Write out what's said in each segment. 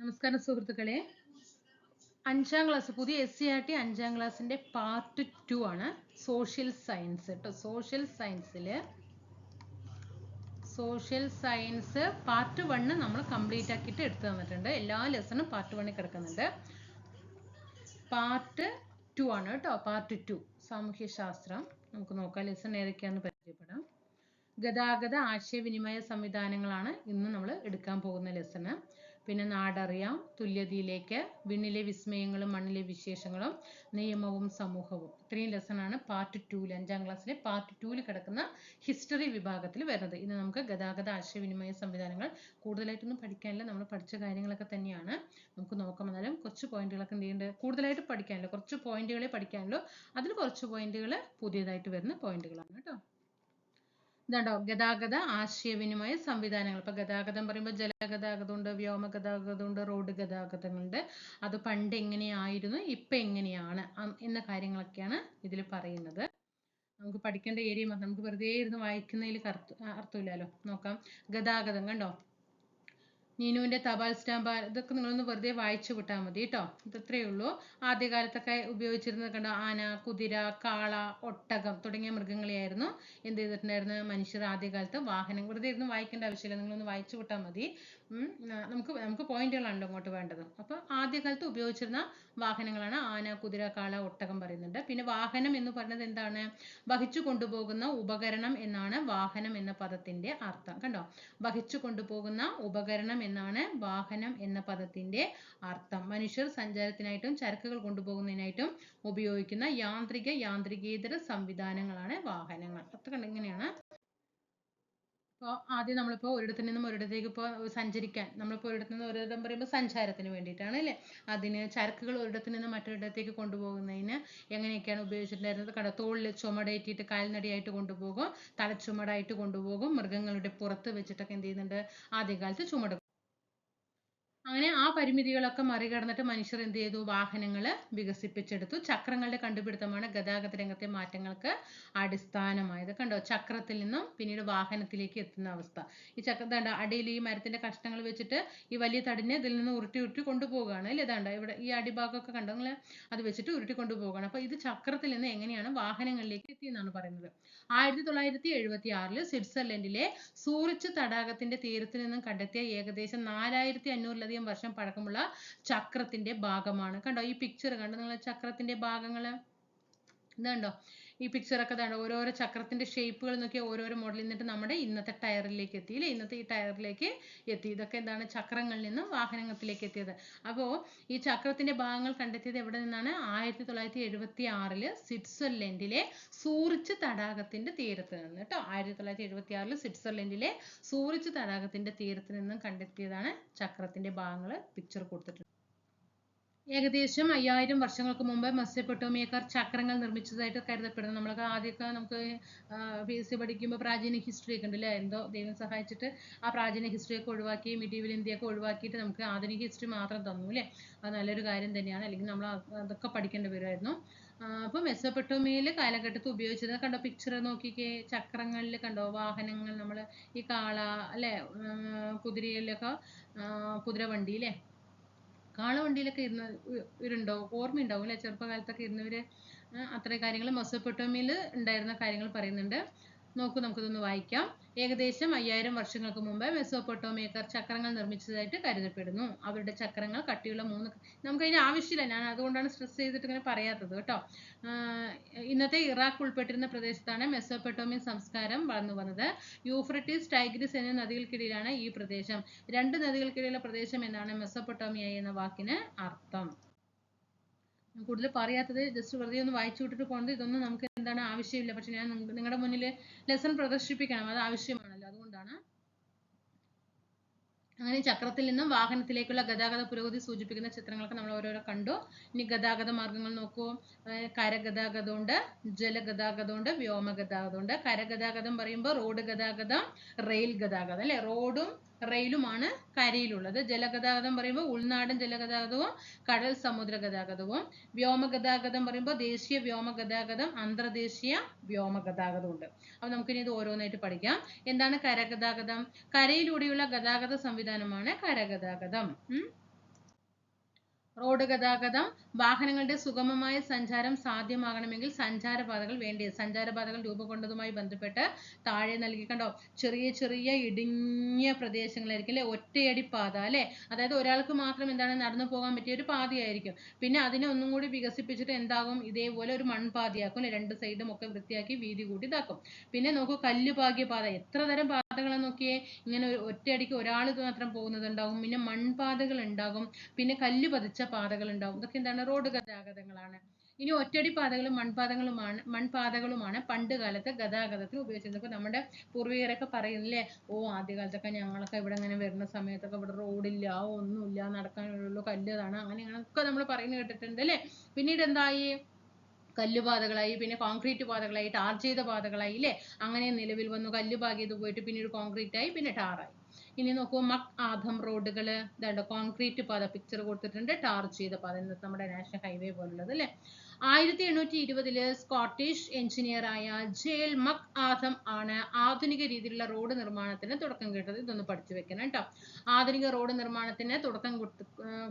നമസ്കാരം സുഹൃത്തുക്കളെ. അഞ്ചാം ക്ലാസ് പുതിയ എസ് സി ആർ ടി അഞ്ചാം ക്ലാസ്സിന്റെ പാർട്ട് ടു ആണ്. സോഷ്യൽ സയൻസ് കേട്ടോ സോഷ്യൽ സയൻസിൽ സോഷ്യൽ സയൻസ് പാർട്ട് വണ്ണ് നമ്മൾ കംപ്ലീറ്റ് ആക്കിയിട്ട് എടുത്തു തന്നിട്ടുണ്ട്. എല്ലാ ലെസണും പാർട്ട് വണ്ണിൽ കിടക്കുന്നുണ്ട്. പാർട്ട് ടു ആണ് കേട്ടോ. പാർട്ട് ടു സാമൂഹ്യ ശാസ്ത്രം നമുക്ക് നോക്കാം ലെസൺ ഏതൊക്കെയാണെന്ന് പരിചയപ്പെടാം. ഗതാഗത ആശയവിനിമയ സംവിധാനങ്ങളാണ് ഇന്ന് നമ്മൾ എടുക്കാൻ പോകുന്ന ലെസണ് പിന്നെ നാടറിയാം. തുല്യതയിലേക്ക് വിണ്ണിലെ വിസ്മയങ്ങളും മണ്ണിലെ വിശേഷങ്ങളും നിയമവും സമൂഹവും. ഇത്രയും ലെസണാണ് പാർട്ട് ടൂവിൽ അഞ്ചാം ക്ലാസ്സിലെ പാർട്ട് ടൂവിൽ കിടക്കുന്ന ഹിസ്റ്ററി വിഭാഗത്തിൽ വരുന്നത്. ഇന്ന് നമുക്ക് ഗതാഗത ആശയവിനിമയ സംവിധാനങ്ങൾ കൂടുതലായിട്ടൊന്നും പഠിക്കാനില്ല. നമ്മൾ പഠിച്ച കാര്യങ്ങളൊക്കെ തന്നെയാണ്. നമുക്ക് നോക്കാം. എന്നാലും കുറച്ച് പോയിന്റുകളൊക്കെ എന്ത് ചെയ്യേണ്ടത് കൂടുതലായിട്ട് പഠിക്കാനല്ലോ. കുറച്ച് പോയിന്റുകളെ പഠിക്കാനല്ലോ അതിൽ കുറച്ച് പോയിന്റുകൾ പുതിയതായിട്ട് വരുന്ന പോയിന്റുകളാണ് കേട്ടോ. ഇതാണ്ടോ? ഗതാഗത ആശയവിനിമയ സംവിധാനങ്ങൾ. ഇപ്പൊ ഗതാഗതം പറയുമ്പോൾ ജലഗതാഗതമുണ്ട് വ്യോമ ഗതാഗതമുണ്ട് റോഡ് ഗതാഗതങ്ങളുണ്ട് അത് പണ്ട് എങ്ങനെയായിരുന്നു ഇപ്പൊ എങ്ങനെയാണ് എന്ന കാര്യങ്ങളൊക്കെയാണ് ഇതിൽ പറയുന്നത്. നമുക്ക് പഠിക്കേണ്ട ഏരിയ നമുക്ക് വെറുതെ ഇരുന്ന് വായിക്കുന്നതിൽ അർത്ഥമില്ലല്ലോ. നോക്കാം. ഗതാഗതം കണ്ടോ? നീനുവിന്റെ തപാൽ സ്റ്റാമ്പ് ഇതൊക്കെ നിങ്ങളൊന്ന് വെറുതെ വായിച്ചു വിട്ടാൽ മതി കേട്ടോ. ഇത്രയേ ഉള്ളൂ. ആദ്യകാലത്തൊക്കെ ഉപയോഗിച്ചിരുന്നത് കണ്ടോ? ആന കുതിര കാള ഒട്ടകം തുടങ്ങിയ മൃഗങ്ങളെയായിരുന്നു എന്ത് ചെയ്തിട്ടുണ്ടായിരുന്നു മനുഷ്യർ ആദ്യകാലത്ത് വാഹനം വെറുതെ ഇരുന്ന് വായിക്കേണ്ട ആവശ്യമില്ല. നിങ്ങളൊന്ന് വായിച്ചു വിട്ടാൽ മതി. നമുക്ക് നമുക്ക് പോയിന്റുകളാണ് ഇങ്ങോട്ട് വേണ്ടത്. അപ്പോൾ ആദ്യകാലത്ത് ഉപയോഗിച്ചിരുന്ന വാഹനങ്ങളാണ് ആന കുതിര കാള ഒട്ടകം പറയുന്നുണ്ട്. പിന്നെ വാഹനം എന്ന് പറയുന്നത് എന്താണ്? വഹിച്ചു കൊണ്ടുപോകുന്ന ഉപകരണം എന്നാണ് വാഹനം എന്ന പദത്തിന്റെ അർത്ഥം. കണ്ടോ? വഹിച്ചു കൊണ്ടുപോകുന്ന ഉപകരണം എന്നാണ് വാഹനം എന്ന പദത്തിന്റെ അർത്ഥം. മനുഷ്യർ സഞ്ചാരത്തിനായിട്ടും ചരക്കുകൾ കൊണ്ടുപോകുന്നതിനായിട്ടും ഉപയോഗിക്കുന്ന യാന്ത്രിക യാന്ത്രികേതര സംവിധാനങ്ങളാണ് വാഹനങ്ങൾ. അത്ര ഇങ്ങനെയാണ് ഇപ്പോൾ ആദ്യം നമ്മളിപ്പോൾ ഒരിടത്തു നിന്നും ഒരിടത്തേക്ക് ഇപ്പോൾ സഞ്ചരിക്കാൻ നമ്മളിപ്പോൾ ഒരിടത്തു നിന്ന് ഒരിടം പറയുമ്പോൾ സഞ്ചാരത്തിന് വേണ്ടിയിട്ടാണ് അല്ലേ? അതിന് ചരക്കുകൾ ഒരിടത്തു നിന്ന് മറ്റൊരിടത്തേക്ക് കൊണ്ടുപോകുന്നതിന് എങ്ങനെയൊക്കെയാണ് ഉപയോഗിച്ചിട്ടുണ്ടായിരുന്നത്? കട തോളിൽ ചുമടേറ്റിയിട്ട് കാൽനടിയായിട്ട് കൊണ്ടുപോകും തലച്ചുമടായിട്ട് കൊണ്ടുപോകും മൃഗങ്ങളുടെ പുറത്ത് വെച്ചിട്ടൊക്കെ എന്ത് ചെയ്യുന്നുണ്ട്? ആദ്യകാലത്ത് ചുമട്. അങ്ങനെ ആ പരിമിതികളൊക്കെ മറികടന്നിട്ട് മനുഷ്യർ എന്ത് ചെയ്തു? വാഹനങ്ങൾ വികസിപ്പിച്ചെടുത്തു. ചക്രങ്ങളുടെ കണ്ടുപിടുത്തമാണ് ഗതാഗത രംഗത്തെ മാറ്റങ്ങൾക്ക് അടിസ്ഥാനമായത്. കണ്ടോ? ചക്രത്തിൽ നിന്നും പിന്നീട് വാഹനത്തിലേക്ക് എത്തുന്ന അവസ്ഥ. ഈ ചക്ര ദാണ്ട അടിയിൽ ഈ മരത്തിന്റെ കഷ്ണങ്ങൾ വെച്ചിട്ട് ഈ വലിയ തടിനെ ഇതിൽ നിന്ന് ഉരുട്ടി ഉരുട്ടി കൊണ്ടുപോവുകയാണ്. അല്ലേ ഇതാണ്ട ഇവിടെ ഈ അടിഭാഗമൊക്കെ കണ്ടോ? നിങ്ങൾ അത് വെച്ചിട്ട് ഉരുട്ടി കൊണ്ടുപോവുകയാണ്. അപ്പൊ ഇത് ചക്രത്തിൽ നിന്ന് എങ്ങനെയാണ് വാഹനങ്ങളിലേക്ക് എത്തിയെന്നാണ് പറയുന്നത്. ആയിരത്തി തൊള്ളായിരത്തി എഴുപത്തി ആറിൽ സ്വിറ്റ്സർലൻഡിലെ സൂറിച്ച് തടാകത്തിന്റെ തീരത്ത് നിന്നും കണ്ടെത്തിയ ഏകദേശം നാലായിരത്തി അഞ്ഞൂറിലധികം വർഷം പഴക്കമുള്ള ചക്രത്തിന്റെ ഭാഗമാണ്. കണ്ടോ ഈ പിക്ചർ കണ്ടോ നിങ്ങൾ ചക്രത്തിന്റെ ഭാഗങ്ങൾ? ഇതുണ്ടോ? ഈ പിക്ചർ ഒക്കെ ഇതാണ് ഓരോരോ ചക്രത്തിന്റെ ഷേപ്പുകൾ നോക്കി ഓരോരോ മോഡൽ എന്നിട്ട് നമ്മുടെ ഇന്നത്തെ ടയറിലേക്ക് എത്തി. അല്ലേ? ഇന്നത്തെ ഈ ടയറിലേക്ക് എത്തി. ഇതൊക്കെ എന്താണ്? ചക്രങ്ങളിൽ നിന്നും വാഹനത്തിലേക്ക് എത്തിയത്. അപ്പോൾ ഈ ചക്രത്തിന്റെ ഭാഗങ്ങൾ കണ്ടെത്തിയത് എവിടെ നിന്നാണ്? ആയിരത്തി തൊള്ളായിരത്തി എഴുപത്തി ആറിൽ സ്വിറ്റ്സർലൻഡിലെ സൂറിച്ച് തടാകത്തിന്റെ തീരത്ത് നിന്ന്. കേട്ടോ? ആയിരത്തി തൊള്ളായിരത്തി എഴുപത്തി ആറിൽ സ്വിറ്റ്സർലൻഡിലെ സൂറിച്ച് തടാകത്തിന്റെ തീരത്ത് നിന്നും കണ്ടെത്തിയതാണ് ചക്രത്തിന്റെ ഭാഗങ്ങൾ പിക്ചർ കൊടുത്തിട്ടുണ്ട് ഏകദേശം അയ്യായിരം വർഷങ്ങൾക്ക് മുമ്പ് മെസ്സപ്പൊട്ടോമിയക്കാർ ചക്രങ്ങൾ നിർമ്മിച്ചതായിട്ട് കരുതപ്പെടുന്നു. നമ്മളൊക്കെ ആദ്യമൊക്കെ നമുക്ക് പി എസ് സി പഠിക്കുമ്പോൾ പ്രാചീന ഹിസ്റ്ററി ഒക്കെ ഉണ്ടല്ലേ? എന്തോ ദൈവം സഹായിച്ചിട്ട് ആ പ്രാചീന ഹിസ്റ്ററി ഒക്കെ ഒഴിവാക്കി മിഡീവൽ ഇന്ത്യയൊക്കെ ഒഴിവാക്കിയിട്ട് നമുക്ക് ആധുനിക ഹിസ്റ്ററി മാത്രം തന്നു അല്ലേ? അത് നല്ലൊരു കാര്യം തന്നെയാണ്. അല്ലെങ്കിൽ നമ്മൾ അതൊക്കെ പഠിക്കേണ്ടി വരുമായിരുന്നു. അപ്പോൾ മെസ്സപ്പൊട്ടോമിയയിൽ കാലഘട്ടത്തിൽ ഉപയോഗിച്ചത് കണ്ടോ? പിക്ചർ നോക്കിക്കേ. ചക്രങ്ങളിൽ കണ്ടോ? വാഹനങ്ങൾ നമ്മൾ ഈ കാള അല്ലേ? കുതിരയിലൊക്കെ കുതിരവണ്ടി അല്ലേ? കാളവണ്ടിയിലൊക്കെ ഇരുന്ന് ഇ- ഇവരുണ്ടോ ഓർമ്മയുണ്ടാവും അല്ലേ ചെറുപ്പകാലത്തൊക്കെ ഇരുന്നവര് ആ, അത്രയും കാര്യങ്ങൾ മെസ്സപ്പൊട്ടോമിയയിൽ ഉണ്ടായിരുന്ന കാര്യങ്ങൾ പറയുന്നുണ്ട്. നോക്കൂ നമുക്കിതൊന്ന് വായിക്കാം. ഏകദേശം അയ്യായിരം വർഷങ്ങൾക്ക് മുമ്പ് മെസ്സോപ്പൊട്ടോമിയക്കാർ ചക്രങ്ങൾ നിർമ്മിച്ചതായിട്ട് കരുതപ്പെടുന്നു. അവരുടെ ചക്രങ്ങൾ കട്ടിയുള്ള മൂന്ന് നമുക്ക് അതിന് ആവശ്യമില്ല. ഞാൻ അതുകൊണ്ടാണ് സ്ട്രെസ് ചെയ്തിട്ട് ഇങ്ങനെ പറയാത്തത് കേട്ടോ. ഇന്നത്തെ ഇറാഖ് ഉൾപ്പെട്ടിരുന്ന പ്രദേശത്താണ് മെസോപ്പൊട്ടോമിയൻ സംസ്കാരം വളർന്നു വന്നത്. യൂഫ്രട്ടീസ് ടൈഗ്രിസ് എന്നീ നദികൾക്കിടയിലാണ് ഈ പ്രദേശം. രണ്ട് നദികൾക്കിടയിലുള്ള പ്രദേശം എന്നാണ് മെസോപ്പൊട്ടോമിയ എന്ന വാക്കിന് അർത്ഥം. കൂടുതൽ പറയാത്തത് ജസ്റ്റ് വെറുതെ ഒന്ന് വായിച്ചു വിട്ടിട്ട് പോകുന്നത് ഇതൊന്നും നമുക്ക് എന്താണ് ആവശ്യമില്ല. പക്ഷെ ഞാൻ നിങ്ങളുടെ മുന്നിൽ ലെസൺ പ്രദർശിപ്പിക്കണം. അത് ആവശ്യമാണല്ലോ. അതുകൊണ്ടാണ് അങ്ങനെ ചക്രത്തിൽ നിന്നും വാഹനത്തിലേക്കുള്ള ഗതാഗത പുരോഗതി സൂചിപ്പിക്കുന്ന ചിത്രങ്ങളൊക്കെ നമ്മൾ ഓരോരോ കണ്ടു. ഇനി ഗതാഗത മാർഗങ്ങൾ നോക്കൂ. കരഗതാഗതമുണ്ട് ജലഗതാഗതമുണ്ട് വ്യോമഗതാഗതമുണ്ട്. കരഗതാഗതം പറയുമ്പോൾ റോഡ് ഗതാഗതം റെയിൽ ഗതാഗതം അല്ലെ? റോഡും റെയിലുമാണ് കരയിലുള്ളത്. ജലഗതാഗതം പറയുമ്പോൾ ഉൾനാടൻ ജലഗതാഗതവും കടൽ സമുദ്ര ഗതാഗതവും വ്യോമഗതാഗതം പറയുമ്പോൾ ദേശീയ വ്യോമഗതാഗതം അന്തർദേശീയ വ്യോമഗതാഗതം ഉണ്ട് അപ്പൊ നമുക്കിനി ഇത് ഓരോന്നായിട്ട് പഠിക്കാം. എന്താണ് കരഗതാഗതം? കരയിലൂടെയുള്ള ഗതാഗത സംവിധാനമാണ് കരഗതാഗതം. റോഡ് ഗതാഗതം വാഹനങ്ങളുടെ സുഗമമായ സഞ്ചാരം സാധ്യമാകണമെങ്കിൽ സഞ്ചാരപാതകൾ വേണ്ടി? സഞ്ചാരപാതകൾ രൂപകൊണ്ടതുമായി ബന്ധപ്പെട്ട് താഴെ നൽകി കണ്ടോ? ചെറിയ ചെറിയ ഇടുങ്ങിയ പ്രദേശങ്ങളായിരിക്കും അല്ലെ? ഒറ്റയടി പാത അല്ലെ? അതായത് ഒരാൾക്ക് മാത്രം എന്താണ് നടന്നു പോകാൻ പറ്റിയ ഒരു പാതയായിരിക്കും. പിന്നെ അതിനെ ഒന്നും കൂടി വികസിപ്പിച്ചിട്ട് എന്താകും? ഇതേപോലെ ഒരു മൺപാതയാക്കും അല്ലെ? രണ്ട് സൈഡും ഒക്കെ വൃത്തിയാക്കി വീതി കൂട്ടി ഇതാക്കും. പിന്നെ നോക്കൂ കല്ലുപാകിയ പാത. എത്ര തരം പാതകളാണ് നോക്കിയേ ഇങ്ങനെ ഒറ്റയടിക്ക് ഒരാൾ മാത്രം പോകുന്നത് ഉണ്ടാകും പിന്നെ മൺപാതകൾ ഉണ്ടാകും. പിന്നെ കല്ല് പതിച്ച പാതകൾ ഉണ്ടാകും ഇതൊക്കെ എന്താണ്? റോഡ് ഗതാഗതങ്ങളാണ്. ഇനി ഒറ്റടി പാതകളും മൺപാതകളുമാണ് മൺപാതകളുമാണ് പണ്ട് കാലത്ത് ഗതാഗതത്തിന് ഉപയോഗിച്ചിരുന്നത്. ഇപ്പൊ നമ്മുടെ പൂർവികരൊക്കെ പറയുന്നില്ലേ ഓ ആദ്യകാലത്തൊക്കെ ഞങ്ങളൊക്കെ ഇവിടെ ഇങ്ങനെ വരുന്ന സമയത്തൊക്കെ ഇവിടെ റോഡില്ല ഒന്നുമില്ല നടക്കാനുള്ളൂ കല്ലാണ് അങ്ങനെ അങ്ങനെയൊക്കെ നമ്മൾ പറയുന്നത് കേട്ടിട്ടുണ്ട് അല്ലേ? പിന്നീട് എന്തായി? കല്ലുപാതകളായി പിന്നെ കോൺക്രീറ്റ് പാതകളായി ടാർ ചെയ്ത പാതകളായി ഇല്ലേ അങ്ങനെ നിലവിൽ വന്നു. കല്ല് പാകിയത് പോയിട്ട് പിന്നീട് കോൺക്രീറ്റ് ആയി പിന്നെ ടാറായി ഇനി നോക്കൂ മക് ആധം റോഡുകൾ ഇതാണ്ട് കോൺക്രീറ്റ് പാത പിക്ചർ കൊടുത്തിട്ടുണ്ട്. ടാർ ചെയ്ത പാത ഇന്നത്തെ നമ്മുടെ നാഷണൽ ഹൈവേ പോലുള്ളത് അല്ലേ ആയിരത്തി എണ്ണൂറ്റി ഇരുപതിൽ സ്കോട്ടിഷ് എഞ്ചിനീയർ ആയ ജെയിൽ മക് ആദം ആണ് ആധുനിക രീതിയിലുള്ള റോഡ് നിർമ്മാണത്തിന് തുടക്കം കേട്ടത്. ഇതൊന്ന് പഠിച്ചു വെക്കണം കേട്ടോ ആധുനിക റോഡ് നിർമ്മാണത്തിന് തുടക്കം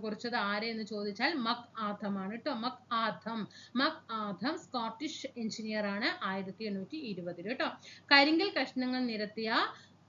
കുറിച്ചത് ആരെ എന്ന് ചോദിച്ചാൽ മക് ആദം ആണ് കേട്ടോ മക് ആദം മക് ആദം സ്കോട്ടിഷ് എഞ്ചിനീയർ ആണ് ആയിരത്തി എണ്ണൂറ്റി ഇരുപതിൽ കേട്ടോ കരിങ്കൽ കഷ്ണങ്ങൾ നിരത്തിയ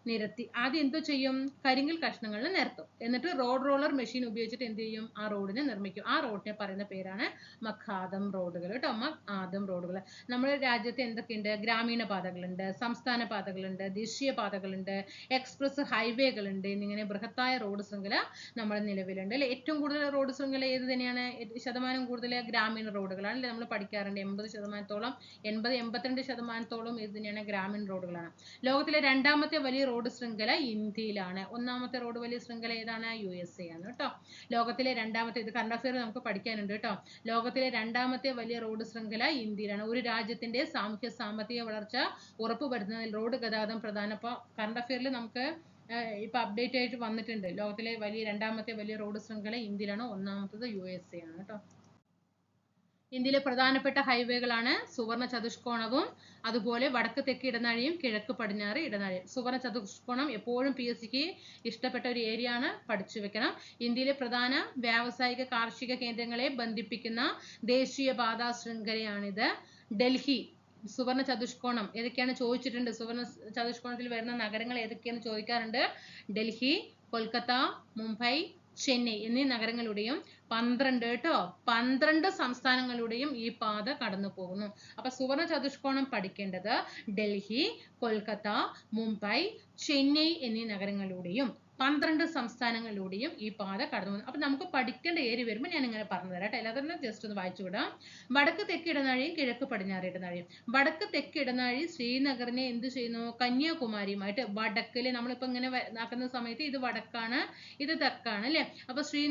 നിരത്തി. ആദ്യം എന്തോ ചെയ്യും? കരിങ്കൽ കഷ്ണങ്ങൾ നിരത്തും. എന്നിട്ട് റോഡ് റോളർ മെഷീൻ ഉപയോഗിച്ചിട്ട് എന്ത് ചെയ്യും? ആ റോഡിനെ നിർമ്മിക്കും. ആ റോഡിനെ പറയുന്ന പേരാണ് മഖാദം റോഡുകൾ കേട്ടോ മഖാദം റോഡുകൾ നമ്മുടെ രാജ്യത്ത് എന്തൊക്കെയുണ്ട്? ഗ്രാമീണ പാതകളുണ്ട് സംസ്ഥാന പാതകളുണ്ട് ദേശീയ പാതകളുണ്ട് എക്സ്പ്രസ് ഹൈവേകളുണ്ട് എന്നിങ്ങനെ ബൃഹത്തായ റോഡ് ശൃംഖല നമ്മുടെ നിലവിലുണ്ട്. അല്ലെ? ഏറ്റവും കൂടുതൽ റോഡ് ശൃംഖല ഏത് തന്നെയാണ്? ശതമാനം കൂടുതൽ ഗ്രാമീണ റോഡുകളാണ് അല്ലെ? നമ്മൾ പഠിക്കാറുണ്ട് എൺപത് ശതമാനത്തോളം എൺപത് എൺപത്തിരണ്ട് ശതമാനത്തോളം ഇത് തന്നെയാണ് ഗ്രാമീണ റോഡുകളാണ് ലോകത്തിലെ രണ്ടാമത്തെ വലിയ റോഡ് ശൃംഖല ഇന്ത്യയിലാണ്. ഒന്നാമത്തെ റോഡ് വലിയ ശൃംഖല ഏതാണ്? യു എസ് എ ആണ് കേട്ടോ. ലോകത്തിലെ രണ്ടാമത്തെ ഇത് കറണ്ട് അഫെയർ നമുക്ക് പഠിക്കാനുണ്ട് കേട്ടോ. ലോകത്തിലെ രണ്ടാമത്തെ വലിയ റോഡ് ശൃംഖല ഇന്ത്യയിലാണ്. ഒരു രാജ്യത്തിന്റെ സാമൂഹ്യ സാമ്പത്തിക വളർച്ച ഉറപ്പുവരുത്തുന്നതിൽ റോഡ് ഗതാഗതം പ്രധാന ഇപ്പൊ കറണ്ട് അഫെയറിൽ നമുക്ക് ഇപ്പൊ അപ്ഡേറ്റ് ആയിട്ട് വന്നിട്ടുണ്ട്. ലോകത്തിലെ വലിയ രണ്ടാമത്തെ വലിയ റോഡ് ശൃംഖല ഇന്ത്യയിലാണ്. ഒന്നാമത്തത് യു എസ് എ ആണ് കേട്ടോ. ഇന്ത്യയിലെ പ്രധാനപ്പെട്ട ഹൈവേകളാണ് സുവർണ ചതുഷ്കോണവും അതുപോലെ വടക്ക് തെക്ക് ഇടനാഴിയും കിഴക്ക് പടിഞ്ഞാറ് ഇടനാഴിയും. സുവർണ ചതുഷ്കോണം എപ്പോഴും പി എസ് സിക്ക് ഇഷ്ടപ്പെട്ട ഒരു ഏരിയ ആണ് പഠിച്ചു വെക്കണം. ഇന്ത്യയിലെ പ്രധാന വ്യാവസായിക കാർഷിക കേന്ദ്രങ്ങളെ ബന്ധിപ്പിക്കുന്ന ദേശീയപാത ശൃംഖലയാണിത്. ഡൽഹി സുവർണ ചതുഷ്കോണം ഏതൊക്കെയാണ് ചോദിച്ചിട്ടുണ്ട്? സുവർണ ചതുഷ്കോണത്തിൽ വരുന്ന നഗരങ്ങൾ ഏതൊക്കെയാണ് ചോദിക്കാറുണ്ട്? ഡൽഹി കൊൽക്കത്ത മുംബൈ ചെന്നൈ എന്നീ നഗരങ്ങളുടെയും പന്ത്രണ്ട് കേട്ടോ. പന്ത്രണ്ട് സംസ്ഥാനങ്ങളുടെയും ഈ പാത കടന്നു പോകുന്നു. അപ്പൊ സുവർണ ചതുഷ്കോണം പഠിക്കേണ്ടത് ഡൽഹി കൊൽക്കത്ത മുംബൈ ചെന്നൈ എന്നീ നഗരങ്ങളിലൂടെയും പന്ത്രണ്ട് സംസ്ഥാനങ്ങളിലൂടെയും ഈ പാത കടന്നു പോകുന്നു അപ്പൊ നമുക്ക് പഠിക്കേണ്ട ഏരി വരുമ്പോൾ ഞാൻ ഇങ്ങനെ പറഞ്ഞു തരാം എല്ലാവരും ജസ്റ്റ് ഒന്ന് വായിച്ചു വിടാം. വടക്ക് തെക്ക് ഇടനാഴിയും കിഴക്ക് പടിഞ്ഞാറ് ഇടനാഴിയും. വടക്ക് തെക്ക് ഇടനാഴി ശ്രീനഗറിനെ എന്ത് ചെയ്യുന്നു? കന്യാകുമാരിയുമായിട്ട് വടക്കിൽ നമ്മളിപ്പോ ഇങ്ങനെ നടക്കുന്ന സമയത്ത് ഇത് വടക്കാണ് ഇത് തെക്കാണ് അല്ലെ? അപ്പൊ ശ്രീ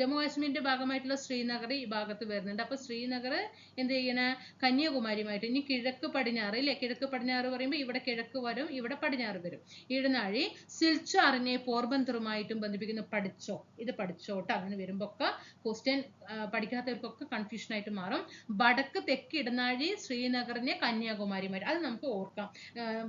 ജമ്മു കാശ്മീരിന്റെ ഭാഗമായിട്ടുള്ള ശ്രീനഗർ ഈ ഭാഗത്ത് വരുന്നുണ്ട്. അപ്പൊ ശ്രീനഗർ എന്ത് ചെയ്യണ? കന്യാകുമാരിയുമായിട്ട്. ഇനി കിഴക്ക് പടിഞ്ഞാറ് അല്ലേ? കിഴക്ക് പടിഞ്ഞാറ് പറയുമ്പോൾ ഇവിടെ കിഴക്ക് വരും ഇവിടെ പടിഞ്ഞാറ് വരും. ഇടനാഴി സിൽച്ചാറിനെ പോർബന്തറുമായിട്ടും ബന്ധിപ്പിക്കുന്ന പഠിച്ചോ ഇത് പഠിച്ചോ ട്ടോ അങ്ങനെ വരുമ്പോ ഒക്കെ ക്വസ്റ്റ്യൻ പഠിക്കാത്തവർക്കൊക്കെ കൺഫ്യൂഷൻ ആയിട്ട് മാറും. വടക്ക് തെക്ക് ഇടനാഴി ശ്രീനഗറിനെ കന്യാകുമാരിയുമായിട്ട് അത് നമുക്ക് ഓർക്കാം.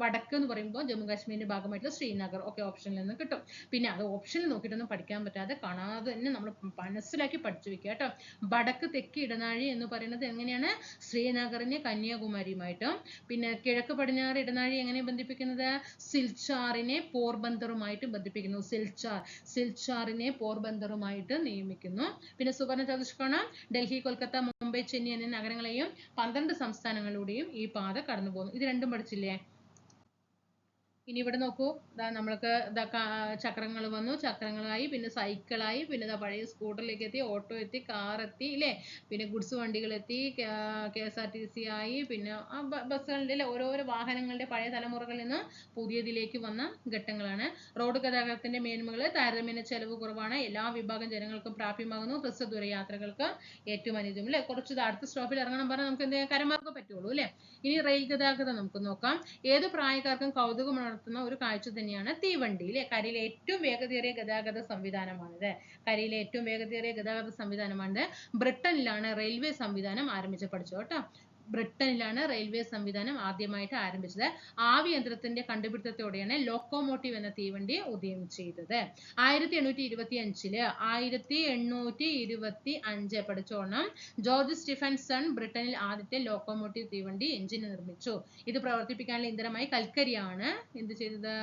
വടക്ക് എന്ന് പറയുമ്പോൾ ജമ്മു കാശ്മീരിന്റെ ഭാഗമായിട്ടുള്ള ശ്രീനഗർ ഒക്കെ ഓപ്ഷനിൽ നിന്ന് കിട്ടും. പിന്നെ അത് ഓപ്ഷനിൽ നോക്കിയിട്ടൊന്നും പഠിക്കാൻ പറ്റാതെ കാണാതെ തന്നെ നമ്മൾ മനസ്സിലാക്കി പഠിച്ചു വെക്കുക കേട്ടോ വടക്ക് തെക്ക് ഇടനാഴി എന്ന് പറയുന്നത് എങ്ങനെയാണ്? ശ്രീനഗറിനെ കന്യാകുമാരിയുമായിട്ടും പിന്നെ കിഴക്ക് പടിഞ്ഞാറ് ഇടനാഴി എങ്ങനെ ബന്ധിപ്പിക്കുന്നത്? സിൽച്ചാറിനെ പോർബന്തറുമായിട്ട് ബന്ധിപ്പിക്കുന്നു. സിൽച്ചാർ സിൽച്ചാറിനെ പോർബന്തറുമായിട്ട് നിയമിക്കുന്നു. പിന്നെ സുവർണ ചതുഷ്കോണം ഡൽഹി കൊൽക്കത്ത മുംബൈ ചെന്നൈ എന്നീ നഗരങ്ങളെയും പന്ത്രണ്ട് സംസ്ഥാനങ്ങളിലൂടെയും ഈ പാത കടന്നു പോകുന്നു ഇത് രണ്ടും പഠിച്ചില്ലേ? ഇനി ഇവിടെ നോക്കൂ. ദാ നമ്മൾക്ക് ദാ ചക്രങ്ങൾ വന്നു. ചക്രങ്ങളായി പിന്നെ സൈക്കിളായി പിന്നെ ദാ പഴയ സ്കൂട്ടറിലേക്ക് എത്തി ഓട്ടോ എത്തി കാർ എത്തി ഇല്ലേ? പിന്നെ ഗുഡ്സ് വണ്ടികൾ എത്തി K S R T C ആയി പിന്നെ ആ ബ- ബസ്സുകളുടെ അല്ലേ ഓരോരോ വാഹനങ്ങളുടെ പഴയ തലമുറകളിൽ നിന്ന് പുതിയതിലേക്ക് വന്ന ഘട്ടങ്ങളാണ്. റോഡ് ഗതാഗതത്തിന്റെ മേന്മകൾ താരതമ്യേന ചെലവ് കുറവാണ്. എല്ലാ വിഭാഗം ജനങ്ങൾക്കും പ്രാപ്യമാകുന്നു. ഹ്രസ്വ ദൂര യാത്രകൾക്ക് ഏറ്റവും അനുയോജ്യം അല്ലേ കുറച്ച് അടുത്ത സ്റ്റോപ്പിൽ ഇറങ്ങണം പറഞ്ഞാൽ നമുക്ക് എന്ത് കരമാർഗം പറ്റുള്ളൂ അല്ലേ ഇനി റെയിൽ ഗതാഗതം നമുക്ക് നോക്കാം. ഏത് പ്രായക്കാർക്കും കൗതുകം ഉണർത്തുന്ന ഒരു കാഴ്ച തന്നെയാണ് തീവണ്ടി അല്ലെ കരയിലെ ഏറ്റവും വേഗതയേറിയ ഗതാഗത സംവിധാനമാണിത്. കരയിലെ ഏറ്റവും വേഗതയേറിയ ഗതാഗത സംവിധാനമാണിത്. ബ്രിട്ടനിലാണ് റെയിൽവേ സംവിധാനം ആരംഭിച്ച പഠിച്ചു കേട്ടോ ബ്രിട്ടനിലാണ് റെയിൽവേ സംവിധാനം ആദ്യമായിട്ട് ആരംഭിച്ചത്. ആവി യന്ത്രത്തിന്റെ കണ്ടുപിടുത്തത്തോടെയാണ് ലോക്കോമോട്ടീവ് എന്ന തീവണ്ടി ഉദയം ചെയ്തത്. ആയിരത്തി എണ്ണൂറ്റി ഇരുപത്തി അഞ്ചിൽ ആയിരത്തി എണ്ണൂറ്റി ഇരുപത്തി അഞ്ച് പഠിച്ചോണം ജോർജ് സ്റ്റീഫൻസൺ ബ്രിട്ടനിൽ ആദ്യത്തെ ലോക്കോമോട്ടീവ് തീവണ്ടി എഞ്ചിൻ നിർമ്മിച്ചു. ഇത് പ്രവർത്തിപ്പിക്കാനുള്ള ഇന്ധനമായി കൽക്കരിയാണ് എന്ത് ചെയ്തത്?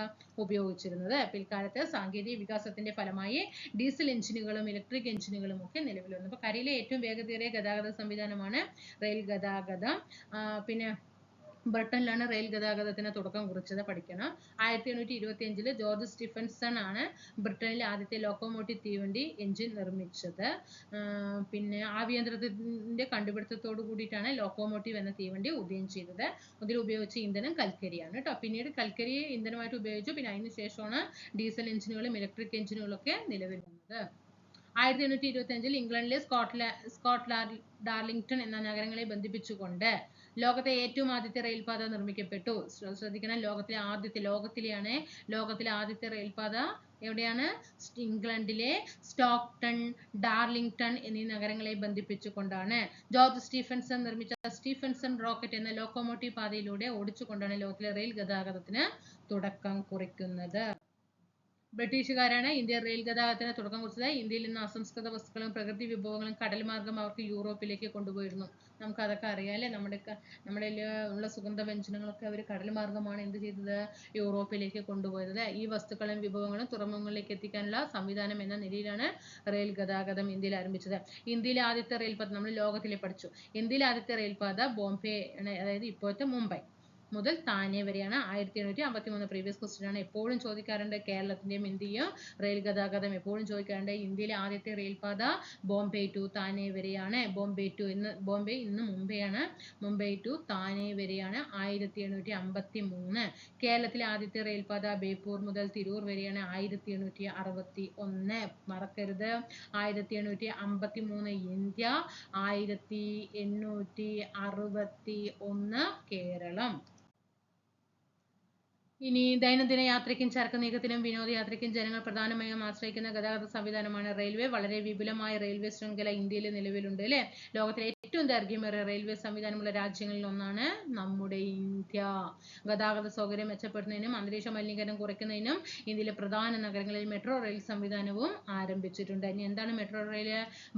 ഉപയോഗിച്ചിരുന്നത്. പിൽക്കാലത്ത് സാങ്കേതിക വികാസത്തിന്റെ ഫലമായി ഡീസൽ എഞ്ചിനുകളും ഇലക്ട്രിക് എഞ്ചിനുകളും ഒക്കെ നിലവിൽ വന്നു അപ്പൊ കരയിലെ ഏറ്റവും വേഗതയേറിയ ഗതാഗത സംവിധാനമാണ് റെയിൽ ഗതാഗതം. ആ, പിന്നെ ബ്രിട്ടനിലാണ് റെയിൽ ഗതാഗതത്തിന് തുടക്കം കുറിച്ചത് പഠിക്കണം. ആയിരത്തി എണ്ണൂറ്റി ഇരുപത്തി അഞ്ചിൽ ജോർജ് സ്റ്റിഫൻസൺ ആണ് ബ്രിട്ടനിലെ ആദ്യത്തെ ലോക്കോമോട്ടീവ് തീവണ്ടി എഞ്ചിൻ നിർമ്മിച്ചത്. പിന്നെ ആഭ്യന്തരത്തിന്റെ കണ്ടുപിടുത്തത്തോട് കൂടിയിട്ടാണ് ലോക്കോമോട്ടീവ് എന്ന തീവണ്ടി ഉദയം ചെയ്തത്. അതിൽ ഉപയോഗിച്ച ഇന്ധനം കൽക്കരിയാണ് കേട്ടോ പിന്നീട് കൽക്കരി ഇന്ധനമായിട്ട് ഉപയോഗിച്ചു. പിന്നെ അതിന് ശേഷമാണ് ഡീസൽ എഞ്ചിനുകളും ഇലക്ട്രിക് എഞ്ചിനുകളൊക്കെ നിലവിൽ വന്നത്. ആയിരത്തി എണ്ണൂറ്റി ഇരുപത്തി അഞ്ചിൽ ഇംഗ്ലണ്ടിലെ സ്കോട്ട്ലാ സ്കോട്ട്ലാൻഡ് ഡാർലിംഗ്ടൺ എന്ന നഗരങ്ങളെ ബന്ധിപ്പിച്ചുകൊണ്ട് ലോകത്തെ ഏറ്റവും ആദ്യത്തെ റെയിൽപാത നിർമ്മിക്കപ്പെട്ടു. ശ്ര- ശ്രദ്ധിക്കണം ലോകത്തിലെ ആദ്യത്തെ ലോകത്തിലെയാണ് ലോകത്തിലെ ആദ്യത്തെ റെയിൽപാത എവിടെയാണ്? ഇംഗ്ലണ്ടിലെ സ്റ്റോക്ടൺ ഡാർലിംഗ്ടൺ എന്നീ നഗരങ്ങളെ ബന്ധിപ്പിച്ചുകൊണ്ടാണ്. ജോർജ് സ്റ്റീഫൻസൺ നിർമ്മിച്ച സ്റ്റീഫൻസൺ റോക്കറ്റ് എന്ന ലോക്കോമോട്ടീവ് പാതയിലൂടെ ഓടിച്ചുകൊണ്ടാണ് ലോകത്തിലെ റെയിൽ ഗതാഗതത്തിന് തുടക്കം കുറിക്കുന്നത്. ബ്രിട്ടീഷുകാരാണ് ഇന്ത്യ റെയിൽ ഗതാഗതത്തിന് തുടക്കം കുറിച്ചത്. ഇന്ത്യയിൽ നിന്ന് അസംസ്കൃത വസ്തുക്കളും പ്രകൃതി വിഭവങ്ങളും കടൽ മാർഗം അവർക്ക് യൂറോപ്പിലേക്ക് കൊണ്ടുപോയിരുന്നു. നമുക്ക് അതൊക്കെ അറിയാം അല്ലേ? നമ്മുടെ നമ്മുടെ ഉള്ള സുഗന്ധ വ്യഞ്ജനങ്ങളൊക്കെ അവർ കടൽ മാർഗമാണ് എന്ത് ചെയ്തത്? യൂറോപ്പിലേക്ക് കൊണ്ടുപോയത്? ഈ വസ്തുക്കളും വിഭവങ്ങളും തുറമുഖങ്ങളിലേക്ക് എത്തിക്കാനുള്ള സംവിധാനം എന്ന നിലയിലാണ് റെയിൽ ഗതാഗതം ഇന്ത്യയിൽ ആരംഭിച്ചത്. ഇന്ത്യയിലെ ആദ്യത്തെ റെയിൽപാത നമ്മൾ ലോകത്തിലെ പഠിച്ചു. ഇന്ത്യയിലെ ആദ്യത്തെ റെയിൽപാത ബോംബെ അതായത് ഇപ്പോഴത്തെ മുംബൈ. മുതൽ താനെ വരെയാണ് ആയിരത്തി എണ്ണൂറ്റി അമ്പത്തി മൂന്ന് പ്രീവിയസ് ക്വസ്റ്റ്യൻ ആണ് എപ്പോഴും ചോദിക്കാറുണ്ട്. കേരളത്തിന്റെയും ഇന്ത്യയും റെയിൽ ഗതാഗതം എപ്പോഴും ചോദിക്കാറുണ്ട്. ഇന്ത്യയിലെ ആദ്യത്തെ റെയിൽപാത ബോംബെ ടു താനെ വരെയാണ്. ബോംബെ ടു ഇന്ന് ബോംബെ ഇന്ന് മുംബൈയാണ്. മുംബൈ ടു താനെ വരെയാണ് ആയിരത്തി എണ്ണൂറ്റി അമ്പത്തി മൂന്ന് കേരളത്തിലെ ആദ്യത്തെ റെയിൽപാത ബേപ്പൂർ മുതൽ തിരൂർ വരെയാണ് ആയിരത്തി എണ്ണൂറ്റി അറുപത്തി ഒന്ന് മറക്കരുത്. ആയിരത്തി എണ്ണൂറ്റി അമ്പത്തി മൂന്ന് ഇന്ത്യ ആയിരത്തി എണ്ണൂറ്റി അറുപത്തി ഒന്ന് കേരളം. ഇനി ദൈനംദിന യാത്രയ്ക്കും ചരക്ക് നീക്കത്തിനും വിനോദയാത്രയ്ക്കും ജനങ്ങൾ പ്രധാനമായും ആശ്രയിക്കുന്ന ഗതാഗത സംവിധാനമാണ് റെയിൽവേ. വളരെ വിപുലമായ റെയിൽവേ ശൃംഖല ഇന്ത്യയിൽ നിലവിലുണ്ട് അല്ലേ? ലോകത്തിലെ ഏറ്റവും ദൈർഘ്യമേറിയ റെയിൽവേ സംവിധാനമുള്ള രാജ്യങ്ങളിൽ ഒന്നാണ് നമ്മുടെ ഇന്ത്യ. ഗതാഗത സൗകര്യം മെച്ചപ്പെടുത്തുന്നതിനും അന്തരീക്ഷ മലിനീകരണം കുറയ്ക്കുന്നതിനും ഇന്ത്യയിലെ പ്രധാന നഗരങ്ങളിൽ മെട്രോ റെയിൽ സംവിധാനവും ആരംഭിച്ചിട്ടുണ്ട്. ഇനി എന്താണ് മെട്രോ റെയിൽ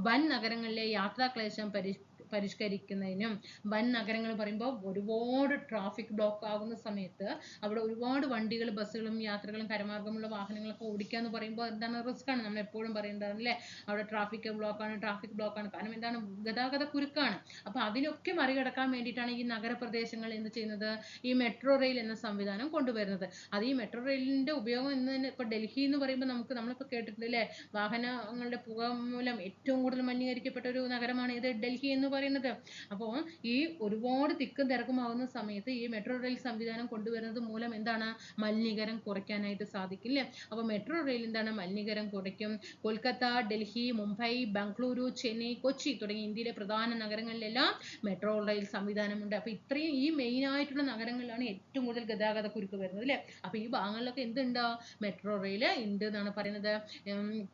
വൻ നഗരങ്ങളിലെ യാത്രാക്ലേശം പരി പരിഷ്കരിക്കുന്നതിനും വൻ നഗരങ്ങൾ പറയുമ്പോൾ ഒരുപാട് ട്രാഫിക് ബ്ലോക്ക് ആകുന്ന സമയത്ത് അവിടെ ഒരുപാട് വണ്ടികൾ ബസ്സുകളും യാത്രകളും കരമാർഗമുള്ള വാഹനങ്ങളൊക്കെ ഓടിക്കുക എന്ന് പറയുമ്പോൾ എന്താണ് റിസ്ക് ആണ്. നമ്മൾ എപ്പോഴും പറയുന്നത് അല്ലേ അവിടെ ട്രാഫിക് ബ്ലോക്കാണ് ട്രാഫിക് ബ്ലോക്കാണ് കാരണം എന്താണ്? ഗതാഗത കുരുക്കാണ്. അപ്പൊ അതിനൊക്കെ മറികടക്കാൻ വേണ്ടിയിട്ടാണ് ഈ നഗരപ്രദേശങ്ങൾ എന്ത് ചെയ്യുന്നത്? ഈ മെട്രോ റെയിൽ എന്ന സംവിധാനം കൊണ്ടുവരുന്നത്. അത് ഈ മെട്രോ റെയിലിന്റെ ഉപയോഗം എന്ന് തന്നെ ഇപ്പൊ ഡൽഹി എന്ന് പറയുമ്പോൾ നമുക്ക് നമ്മളിപ്പോ കേട്ടിട്ടുണ്ട് അല്ലേ? വാഹനങ്ങളുടെ പുക മൂലം ഏറ്റവും കൂടുതൽ മലിനീകരിക്കപ്പെട്ട ഒരു നഗരമാണ് ഇത് ഡൽഹി എന്ന് പറയുന്നത്. അപ്പോൾ ഈ ഒരുപാട് തിക്കും തിരക്കുമാകുന്ന സമയത്ത് ഈ മെട്രോ റെയിൽ സംവിധാനം കൊണ്ടുവരുന്നത് മൂലം എന്താണ്? മലിനീകരണം കുറയ്ക്കാനായിട്ട് സാധിക്കില്ലേ? അപ്പോൾ മെട്രോ റെയിൽ എന്താണ്? മലിനീകരണം കുറയ്ക്കും. കൊൽക്കത്ത ഡൽഹി മുംബൈ ബംഗളൂരു ചെന്നൈ കൊച്ചി തുടങ്ങിയ ഇന്ത്യയിലെ പ്രധാന നഗരങ്ങളിലെല്ലാം മെട്രോ റെയിൽ സംവിധാനമുണ്ട്. അപ്പോൾ ഇത്രയും ഈ മെയിൻ ആയിട്ടുള്ള നഗരങ്ങളിലാണ് ഏറ്റവും കൂടുതൽ ഗതാഗത കുരുക്ക് വരുന്നത് അല്ലേ? അപ്പോൾ ഈ ഭാഗങ്ങളിലൊക്കെ എന്തുണ്ട്? മെട്രോ റെയിൽ ഉണ്ട് എന്നാണ് പറയുന്നത്.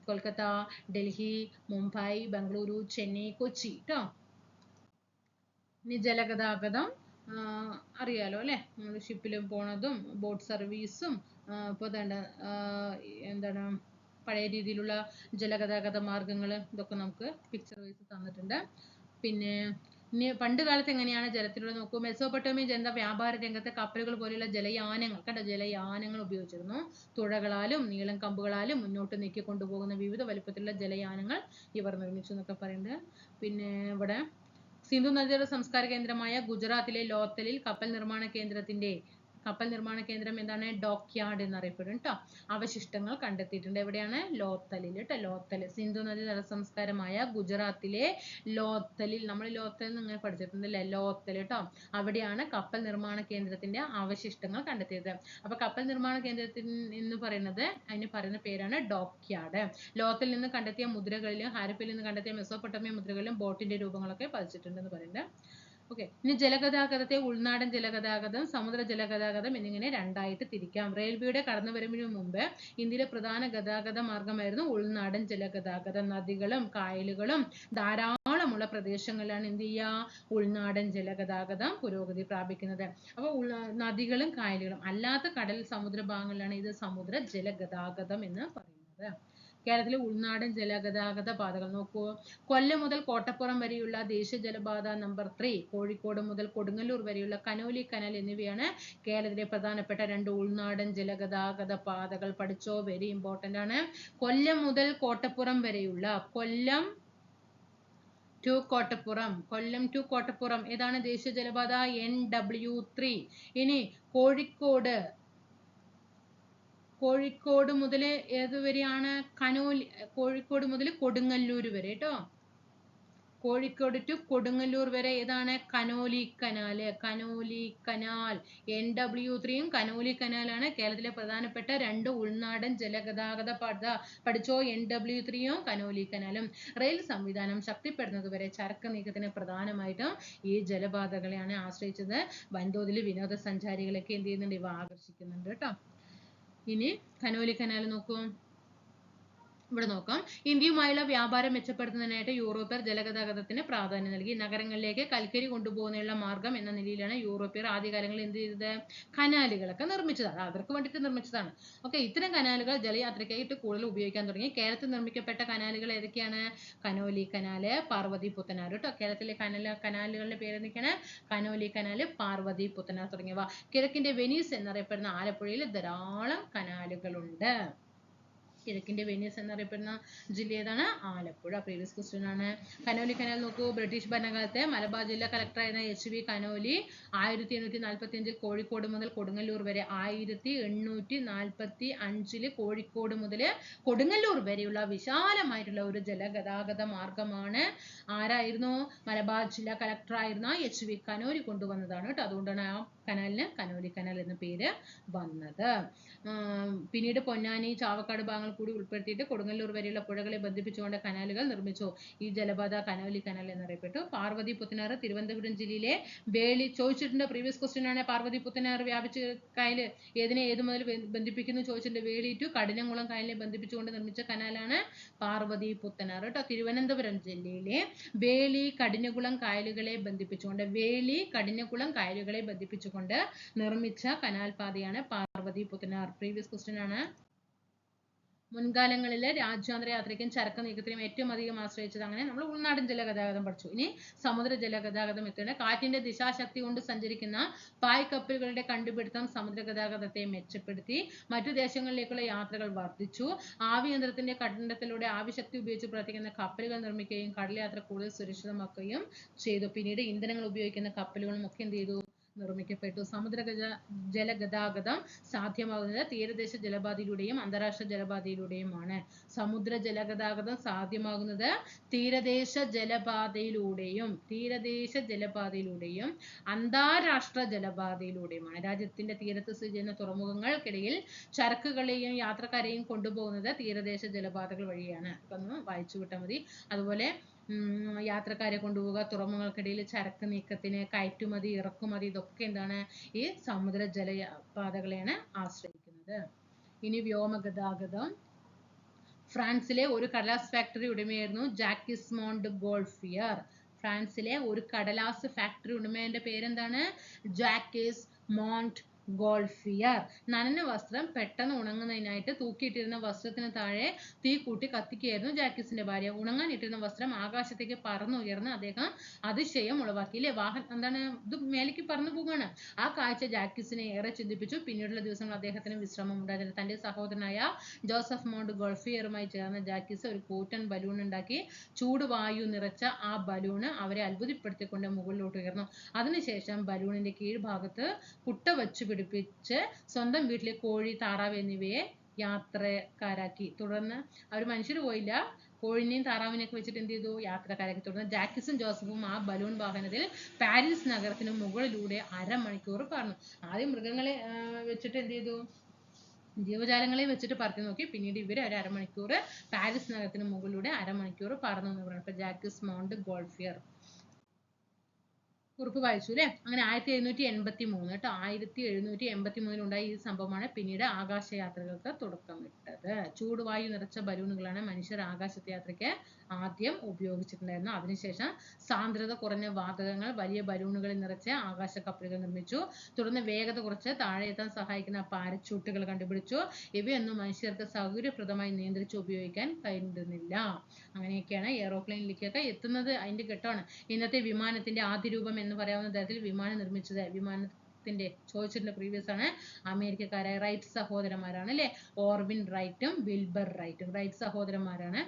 കൊൽക്കത്ത ഡൽഹി മുംബൈ ബംഗളൂരു ചെന്നൈ കൊച്ചി ട്ടോ. ഇനി ജലഗതാഗതം അറിയാലോ അല്ലേ? ഷിപ്പിലും പോണതും ബോട്ട് സർവീസും ഇപ്പോൾ വേണ്ട എന്താണ് പഴയ രീതിയിലുള്ള ജലഗതാഗത മാർഗങ്ങൾ ഇതൊക്കെ നമുക്ക് പിക്ചർ വൈസ് തന്നിട്ടുണ്ട്. പിന്നെ ഇനി പണ്ട് കാലത്ത് എങ്ങനെയാണ് ജലത്തിലൂടെ നോക്കൂ മെസോപ്പൊട്ടോമിയ ജനത വ്യാപാര രംഗത്ത് കപ്പലുകൾ പോലെയുള്ള ജലയാനങ്ങൾ കണ്ടോ? ജലയാനങ്ങൾ ഉപയോഗിച്ചിരുന്നു. തുഴകളാലും നീളം കമ്പുകളാലും മുന്നോട്ട് നീക്കി കൊണ്ടുപോകുന്ന വിവിധ വലുപ്പത്തിലുള്ള ജലയാനങ്ങൾ ഇവർ നിർമ്മിച്ചു എന്നൊക്കെ പറയുന്നുണ്ട് പിന്നെ ഇവിടെ സിന്ധു നദിയുടെ സംസ്കാര കേന്ദ്രമായ ഗുജറാത്തിലെ ലോത്തലിൽ കപ്പൽ നിർമ്മാണ കേന്ദ്രത്തിന്റെ കപ്പൽ നിർമ്മാണ കേന്ദ്രം എന്താണ്? ഡോക്ക് യാർഡ് എന്നറിയപ്പെടും ട്ടോ. അവശിഷ്ടങ്ങൾ കണ്ടെത്തിയിട്ടുണ്ട്. എവിടെയാണ്? ലോത്തലിൽ ട്ടോ. ലോത്തൽ സിന്ധു നദി ജല സംസ്കാരമായ ഗുജറാത്തിലെ ലോത്തലിൽ. നമ്മൾ ലോത്തൽ എന്ന് ഇങ്ങനെ പഠിച്ചിട്ടുണ്ട് അല്ലേ ലോത്തൽ ട്ടോ. അവിടെയാണ് കപ്പൽ നിർമ്മാണ കേന്ദ്രത്തിന്റെ അവശിഷ്ടങ്ങൾ കണ്ടെത്തിയത്. അപ്പൊ കപ്പൽ നിർമ്മാണ കേന്ദ്രത്തിൽ എന്ന് പറയുന്നത് അതിന് പറയുന്ന പേരാണ് ഡോക്ക് യാർഡ് ലോത്തിൽ നിന്ന് കണ്ടെത്തിയ മുദ്രകളിലും ഹാരപ്പിൽ നിന്ന് കണ്ടെത്തിയ മെസോപ്പൊട്ടമിയ മുദ്രകളിലും ബോട്ടിന്റെ രൂപങ്ങളൊക്കെ പതിച്ചിട്ടുണ്ടെന്ന് പറയുന്നത് ഓക്കെ ഇനി ജലഗതാഗതത്തെ ഉൾനാടൻ ജലഗതാഗതം സമുദ്ര ജലഗതാഗതം എന്നിങ്ങനെ രണ്ടായിട്ട് തിരിക്കാം. റെയിൽവേയുടെ കടന്നുവരവിന് മുമ്പ് ഇന്ത്യയിലെ പ്രധാന ഗതാഗത മാർഗമായിരുന്നു ഉൾനാടൻ ജലഗതാഗതം. നദികളും കായലുകളും ധാരാളമുള്ള പ്രദേശങ്ങളിലാണ് എന്ത് ചെയ്യുക? ഉൾനാടൻ ജലഗതാഗതം പുരോഗതി പ്രാപിക്കുന്നത്. അപ്പോൾ നദികളും കായലുകളും അല്ലാത്ത കടൽ സമുദ്ര ഭാഗങ്ങളിലാണ് ഇത് സമുദ്ര ജലഗതാഗതം എന്ന് പറയുന്നത്. കേരളത്തിലെ ഉൾനാടൻ ജലഗതാഗത പാതകൾ നോക്കൂ. കൊല്ലം മുതൽ കോട്ടപ്പുറം വരെയുള്ള ദേശീയ ജലപാത നമ്പർ ത്രീ കോഴിക്കോട് മുതൽ കൊടുങ്ങല്ലൂർ വരെയുള്ള കനോലി കനാൽ എന്നിവയാണ് കേരളത്തിലെ പ്രധാനപ്പെട്ട രണ്ട് ഉൾനാടൻ ജലഗതാഗത പാതകൾ. പഠിച്ചോ? വെരി ഇമ്പോർട്ടന്റ് ആണ്. കൊല്ലം മുതൽ കോട്ടപ്പുറം വരെയുള്ള കൊല്ലം ടു കോട്ടപ്പുറം കൊല്ലം ടു കോട്ടപ്പുറം ഏതാണ് ദേശീയ ജലപാത? എൻ ഡബ്ല്യു ത്രീ ഇനി കോഴിക്കോട് കോഴിക്കോട് മുതൽ ഏതുവരെയാണ് കനോലി കോഴിക്കോട് മുതൽ കൊടുങ്ങല്ലൂർ വരെ കേട്ടോ? കോഴിക്കോട് ടു കൊടുങ്ങല്ലൂർ വരെ ഏതാണ്? Conolly canal Conolly canal. N W ത്രീയും കനോലി കനാലാണ് കേരളത്തിലെ പ്രധാനപ്പെട്ട രണ്ട് ഉൾനാടൻ ജലഗതാഗത പാത പഠിച്ചോ? എൻ ഡബ്ല്യു ത്രീയും കനോലി കനാലും. റെയിൽ സംവിധാനം ശക്തിപ്പെടുന്നതുവരെ ചരക്ക് നീക്കത്തിന് പ്രധാനമായിട്ടും ഈ ജലപാതകളെയാണ് ആശ്രയിച്ചത്. വൻതോതിൽ വിനോദസഞ്ചാരികളൊക്കെ എന്ത് ചെയ്യുന്നുണ്ട്? ഇവ ആകർഷിക്കുന്നുണ്ട് കേട്ടോ? ഇനി കനോലി കനാൽ നോക്കൂ. ഇവിടെ നോക്കാം. ഇന്ത്യയുമായുള്ള വ്യാപാരം മെച്ചപ്പെടുത്തുന്നതിനായിട്ട് യൂറോപ്യർ ജലഗതാഗതത്തിന് പ്രാധാന്യം നൽകി. നഗരങ്ങളിലേക്ക് കൽക്കരി കൊണ്ടുപോകുന്നതിനുള്ള മാർഗം എന്ന നിലയിലാണ് യൂറോപ്യർ ആദ്യകാലങ്ങളിൽ എന്ത് ചെയ്തത്? കനാലുകളൊക്കെ നിർമ്മിച്ചത്. അത് അവർക്ക് വേണ്ടിയിട്ട് നിർമ്മിച്ചതാണ്. ഓക്കെ ഇത്തരം കനാലുകൾ ജലയാത്രയ്ക്കായിട്ട് കൂടുതൽ ഉപയോഗിക്കാൻ തുടങ്ങി. കേരളത്തിൽ നിർമ്മിക്കപ്പെട്ട കനാലുകൾ ഏതൊക്കെയാണ്? കനോലി കനാല് പാർവതി പുത്തനാർ കേട്ടോ. കേരളത്തിലെ കനല കനാലുകളുടെ പേര് എന്തൊക്കെയാണ്? കനോലി കനാല് പാർവതി പുത്തനാർ തുടങ്ങിയവ. കിഴക്കിന്റെ വെനീസ് എന്നറിയപ്പെടുന്ന ആലപ്പുഴയിൽ ധാരാളം കനാലുകളുണ്ട്. കിഴക്കിന്റെ വെനീസ് എന്നറിയപ്പെടുന്ന ജില്ല ഏതാണ്? ആലപ്പുഴ. പ്രീവിയസ് ക്വസ്റ്റ്യൻ ആണ്. കനോലി കനാൽ നോക്കൂ. ബ്രിട്ടീഷ് ഭരണകാലത്തെ മലബാർ ജില്ലാ കളക്ടറായിരുന്ന എച്ച് വി കനോലി ആയിരത്തി എണ്ണൂറ്റി നാൽപ്പത്തി അഞ്ചിൽ കോഴിക്കോട് മുതൽ കൊടുങ്ങല്ലൂർ വരെ ആയിരത്തി എണ്ണൂറ്റി നാൽപ്പത്തി അഞ്ചിൽ കോഴിക്കോട് മുതൽ കൊടുങ്ങല്ലൂർ വരെയുള്ള വിശാലമായിട്ടുള്ള ഒരു ജലഗതാഗത മാർഗമാണ് ആരായിരുന്നു? മലബാർ ജില്ലാ കളക്ടറായിരുന്ന എച്ച് വി കനോലി കൊണ്ടുവന്നതാണ് കേട്ടോ. അതുകൊണ്ടാണ് ആ കനാലിന് കനോലി കനാൽ എന്ന പേര് വന്നത്. പിന്നീട് പൊന്നാനി ചാവക്കാട് ഭാഗങ്ങൾ കൂടി ഉൾപ്പെടുത്തിയിട്ട് കൊടുങ്ങല്ലൂർ വരെയുള്ള പുഴകളെ ബന്ധിപ്പിച്ചുകൊണ്ട് കനാലുകൾ നിർമ്മിച്ചു. ഈ ജലപാത കനോലി കനാൽ എന്നറിയപ്പെട്ടു. പാർവതി പുത്തനാർ തിരുവനന്തപുരം ജില്ലയിലെ വേളി ചോദിച്ചിട്ടുണ്ട്. പ്രീവിയസ് ക്വസ്റ്റ്യൻ ആണ്. പാർവതി പുത്തനാർ വ്യാപിച്ച് കായൽ ഏതിനെ ഏത് മുതൽ ബന്ധിപ്പിക്കുന്നു ചോദിച്ചിട്ടുണ്ട്. വേളി ടു കഠിനംകുളം കായലിനെ ബന്ധിപ്പിച്ചുകൊണ്ട് നിർമ്മിച്ച കനാലാണ് പാർവതി പുത്തനാർ കേട്ടോ. തിരുവനന്തപുരം ജില്ലയിലെ വേളി കഠിനകുളം കായലുകളെ ബന്ധിപ്പിച്ചുകൊണ്ട് വേളി കഠിനകുളം കായലുകളെ ബന്ധിപ്പിച്ചുകൊണ്ട് നിർമ്മിച്ച കനാൽ പാതയാണ് പാർവതി പുത്തനാർ. പ്രീവിയസ് ക്വസ്റ്റ്യൻ ആണ്. മുൻകാലങ്ങളിലെ രാജ്യാന്തര യാത്രയ്ക്കും ചരക്ക് നീക്കത്തിനും ഏറ്റവും അധികം ആശ്രയിച്ചത് അങ്ങനെ നമ്മൾ ഉൾനാടൻ ജലഗതാഗതം പഠിച്ചു. ഇനി സമുദ്ര ജലഗതാഗതം എത്തുന്നത് കാറ്റിന്റെ ദിശാശക്തി കൊണ്ട് സഞ്ചരിക്കുന്ന പായ് കപ്പലുകളുടെ കണ്ടുപിടുത്തം സമുദ്ര ഗതാഗതത്തെ മെച്ചപ്പെടുത്തി. മറ്റു ദേശങ്ങളിലേക്കുള്ള യാത്രകൾ വർദ്ധിച്ചു. ആവിയന്ത്രത്തിന്റെ കണ്ടത്തിലൂടെ ആവിശക്തി ഉപയോഗിച്ച് പ്രവർത്തിക്കുന്ന കപ്പലുകൾ നിർമ്മിക്കുകയും കടൽ യാത്ര കൂടുതൽ സുരക്ഷിതമാക്കുകയും ചെയ്തു. പിന്നീട് ഇന്ധനങ്ങൾ ഉപയോഗിക്കുന്ന കപ്പലുകളും ഒക്കെ എന്ത് ചെയ്തു? നിർമ്മിക്കപ്പെട്ടു. സമുദ്ര ജലഗതാഗതം സാധ്യമാകുന്നത് തീരദേശ ജലപാതയിലൂടെയും അന്താരാഷ്ട്ര ജലപാതയിലൂടെയുമാണ്. സമുദ്ര ജലഗതാഗതം സാധ്യമാകുന്നത് തീരദേശ ജലപാതയിലൂടെയും തീരദേശ ജലപാതയിലൂടെയും അന്താരാഷ്ട്ര ജലപാതയിലൂടെയുമാണ്. രാജ്യത്തിന്റെ തീരത്ത് സ്ഥിതി ചെയ്യുന്ന തുറമുഖങ്ങൾക്കിടയിൽ ചരക്കുകളെയും യാത്രക്കാരെയും കൊണ്ടുപോകുന്നത് തീരദേശ ജലപാതകൾ വഴിയാണ്. അപ്പൊ ഒന്ന് വായിച്ചു വിട്ടാൽ മതി. അതുപോലെ യാത്രക്കാരെ കൊണ്ടുപോവുക തുറമുഖങ്ങൾക്കിടയിൽ ചരക്ക് നീക്കത്തിന് കയറ്റുമതി ഇറക്കുമതി ഇതൊക്കെ എന്താണ് ഈ സമുദ്ര ജല പാതകളെയാണ് ആശ്രയിക്കുന്നത്. ഇനി വ്യോമ ഗതാഗതം ഫ്രാൻസിലെ ഒരു കടലാസ് ഫാക്ടറി ഉടമയായിരുന്നു ജാക്കിസ് മോണ്ട് ഗോൾഫിയർ. ഫ്രാൻസിലെ ഒരു കടലാസ് ഫാക്ടറി ഉടമയുടെ പേരെന്താണ്? ജാക്കിസ് മോണ്ട് ഗോൾഫിയർ നനഞ്ഞ വസ്ത്രം പെട്ടെന്ന് ഉണങ്ങുന്നതിനായിട്ട് തൂക്കിയിട്ടിരുന്ന വസ്ത്രത്തിന് താഴെ തീ കൂട്ടി കത്തിക്കുകയായിരുന്നു ജാക്കിസിന്റെ ഭാര്യ. ഉണങ്ങാൻ ഇട്ടിരുന്ന വസ്ത്രം ആകാശത്തേക്ക് പറന്നുയർന്ന് അദ്ദേഹം അതിശയം ഉളവാക്കി. ഇല്ലേ വാഹനം എന്താണ്? ഇത് മേലേക്ക് പറന്നു പോവുകയാണ്. ആ കാഴ്ച ജാക്കിസിനെ ഏറെ ചിന്തിപ്പിച്ചു. പിന്നീടുള്ള ദിവസങ്ങൾ അദ്ദേഹത്തിന് വിശ്രമം ഉണ്ടായിരുന്നു. തന്റെ സഹോദരനായ ജോസഫ് മോണ്ട് ഗോൾഫിയറുമായി ചേർന്ന ജാക്കിസ് ഒരു കൂറ്റൻ ബലൂൺ ഉണ്ടാക്കി ചൂട് വായു നിറച്ച ആ ബലൂണ് അവരെ അത്ഭുതപ്പെടുത്തിക്കൊണ്ട് മുകളിലോട്ട് ഉയർന്നു. അതിനുശേഷം ബലൂണിന്റെ കീഴ്ഭാഗത്ത് കുട്ട വച്ച് പിടിപ്പിച്ച് സ്വന്തം വീട്ടിലെ കോഴി താറാവ് എന്നിവയെ യാത്രക്കാരാക്കി. തുടർന്ന് അവർ മനുഷ്യർ പോയില്ല. കോഴിനെയും താറാവിനെയൊക്കെ വെച്ചിട്ട് എന്ത് ചെയ്തു? യാത്രക്കാരാക്കി. തുടർന്ന് ജാക്കിസും ജോസഫും ആ ബലൂൺ വാഹനത്തിൽ പാരീസ് നഗരത്തിന് മുകളിലൂടെ അരമണിക്കൂർ പറന്നു. ആദ്യം മൃഗങ്ങളെ വെച്ചിട്ട് എന്ത് ചെയ്തു? ജീവജാലങ്ങളെ വെച്ചിട്ട് പറത്തി നോക്കി. പിന്നീട് ഇവർ ഒരു അരമണിക്കൂർ പാരീസ് നഗരത്തിന് മുകളിലൂടെ അരമണിക്കൂർ പറന്നു എന്ന് പറയുന്നത് അപ്പൊ ജാക്കിസ് മൗണ്ട് ഗോൾഫിയർ. കുറിപ്പ് വായിച്ചു അല്ലേ? അങ്ങനെ ആയിരത്തി എഴുന്നൂറ്റി എൺപത്തി മൂന്ന് കേട്ടോ. ആയിരത്തി എഴുന്നൂറ്റി എൺപത്തി മൂന്നിൽ ഉണ്ടായ ഈ സംഭവമാണ് പിന്നീട് ആകാശയാത്രകൾക്ക് തുടക്കമിട്ടത് ചൂടുവായു നിറച്ച ബലൂണുകളാണ് മനുഷ്യർ ആകാശയാത്രയ്ക്ക് ആദ്യം ഉപയോഗിച്ചിട്ടുണ്ടായിരുന്നത്. അതിനുശേഷം സാന്ദ്രത കുറഞ്ഞ വാതകങ്ങൾ വലിയ ബലൂണുകളിൽ നിറച്ച് ആകാശ കപ്പലുകൾ നിർമ്മിച്ചു. തുടർന്ന് വേഗത കുറച്ച് താഴെ എത്താൻ സഹായിക്കുന്ന പാരച്യൂട്ടുകൾ കണ്ടുപിടിച്ചു. ഇവയൊന്നും മനുഷ്യർക്ക് സൗകര്യപ്രദമായി നിയന്ത്രിച്ച് ഉപയോഗിക്കാൻ കഴിഞ്ഞിരുന്നില്ല. അങ്ങനെയൊക്കെയാണ് എയറോപ്ലെയിനിലേക്കൊക്കെ എത്തുന്നത്. അതിന്റെ ഘട്ടമാണ് ഇന്നത്തെ വിമാനത്തിന്റെ ആദ്യ രൂപം എന്ന് പറയാവുന്ന തരത്തിൽ വിമാനം നിർമ്മിച്ചത്. വിമാനത്തിന്റെ ചോദിച്ചിട്ടുള്ള പ്രീവിയസ് ആണ്. അമേരിക്കക്കാരായ റൈറ്റ് സഹോദരന്മാരാണ് അല്ലെ? ഓർവിൻ റൈറ്റും വിൽബർ റൈറ്റും. റൈറ്റ് സഹോദരന്മാരാണ്.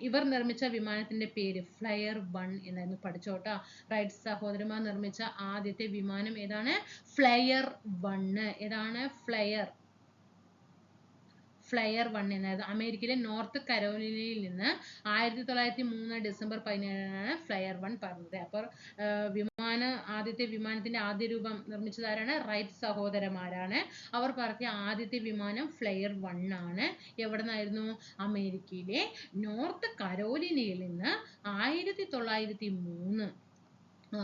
ഇവർ നിർമ്മിച്ച വിമാനത്തിന്റെ പേര് ഫ്ലയർ വൺ എന്നായിരുന്നു പഠിച്ചോട്ടോ. റൈറ്റ് സഹോദരന്മാർ നിർമ്മിച്ച ആദ്യത്തെ വിമാനം ഏതാണ്? Flyer one. ഏതാണ്? ഫ്ലയർ ഫ്ലയർ വൺ എന്നത് അമേരിക്കയിലെ നോർത്ത് കരോലിനയിൽ നിന്ന് ആയിരത്തി തൊള്ളായിരത്തി മൂന്ന് ഡിസംബർ പതിനേഴിനാണ് ഫ്ലയർ വൺ പറഞ്ഞത്. അപ്പോൾ വിമാന ആദ്യത്തെ വിമാനത്തിന്റെ ആദ്യ രൂപം നിർമ്മിച്ചതാരാണ് റൈറ്റ് സഹോദരന്മാരാണ്. അവർ പറത്തിയ ആദ്യത്തെ വിമാനം ഫ്ലയർ വൺ ആണ്. എവിടെ നിന്നായിരുന്നു അമേരിക്കയിലെ നോർത്ത് കരോലിനയിൽ നിന്ന് ആയിരത്തി തൊള്ളായിരത്തി മൂന്ന്